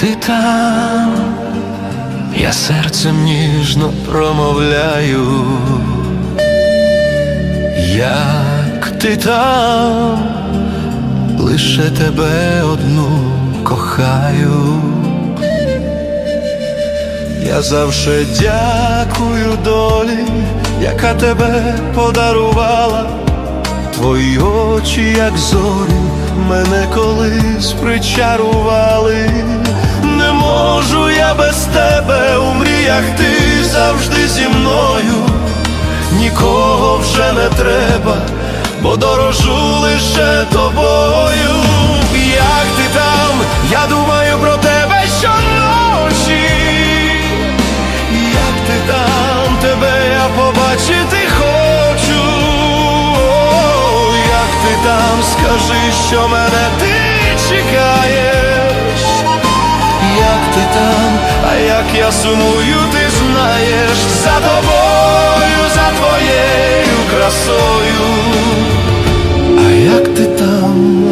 ти там, я серцем ніжно промовляю, як ти там, лише тебе одну кохаю. Я завше дякую долі, яка тебе подарувала. Твої очі, як зорі, мене колись причарували. Мріях, ти завжди зі мною. Нікого вже не треба, бо дорожу лише тобою. Як ти там, я думаю про тебе щоночі. Як ти там, тебе я побачити хочу. О, Як ти там, скажи, що мене ти чекаєш. Як ти там, як я сумую, ти знаєш за тобою, за твоєю красою. А як ти там,